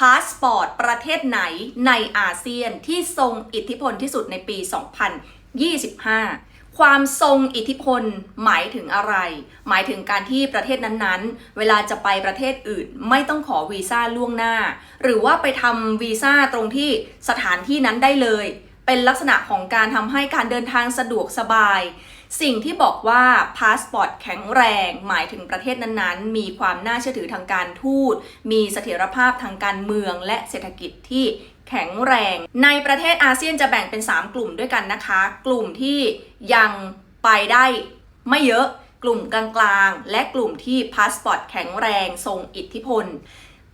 พาสปอร์ตประเทศไหนในอาเซียนที่ทรงอิทธิพลที่สุดในปี 2025 ความทรงอิทธิพลหมายถึงอะไร หมายถึงการที่ประเทศนั้นๆ เวลาจะไปประเทศอื่น ไม่ต้องขอวีซ่าล่วงหน้า หรือว่าไปทำวีซ่าตรงที่สถานที่นั้นได้เลย เป็นลักษณะของการทำให้การเดินทางสะดวกสบาย สิ่งที่บอกว่าพาสปอร์ตแข็งแรง หมายถึงประเทศนั้นๆ มีความน่าเชื่อถือทางการทูต มีเสถียรภาพทางการเมืองและเศรษฐกิจที่แข็งแรง ในประเทศอาเซียนจะแบ่งเป็น 3 กลุ่มด้วยกันนะคะ กลุ่มที่ยังไปได้ไม่เยอะ กลุ่มกลางๆ และกลุ่มที่พาสปอร์ตแข็งแรงทรงอิทธิพล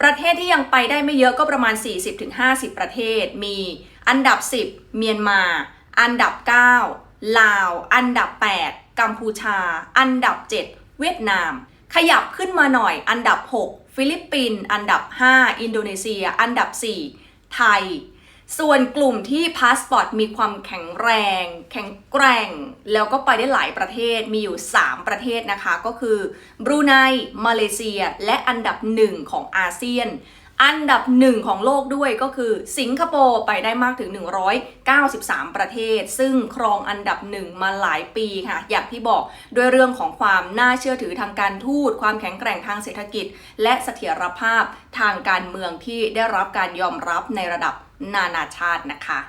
ประเทศที่ยังไปได้ไม่เยอะก็ประมาณ 40-50 ประเทศ มีอันดับ 10 เมียนมา อันดับ 9 ลาว อันดับ 8 กัมพูชา อันดับ 7 เวียดนาม ขยับขึ้นมาหน่อย อันดับ 6 ฟิลิปปินส์ อันดับ 5 อินโดนีเซีย อันดับ 4 ไทย ส่วนกลุ่มที่พาสปอร์ตมีความแข็งแรง แข็งแกร่ง แล้วก็ไปได้หลายประเทศมีอยู่ 3 ประเทศนะคะ ก็คือบรูไนมาเลเซีย และอันดับหนึ่งของอาเซียน อันดับหนึ่งของโลกด้วยก็คือสิงคโปร์ไปได้มากถึง 193 ประเทศ ซึ่งครองอันดับหนึ่งมาหลายปีค่ะ อย่างที่บอกด้วยเรื่องของความน่าเชื่อถือทางการทูต ความแข็งแกร่งทางเศรษฐกิจ และเสถียรภาพทางการเมืองที่ได้รับการยอมรับในระดับนานาชาตินะคะ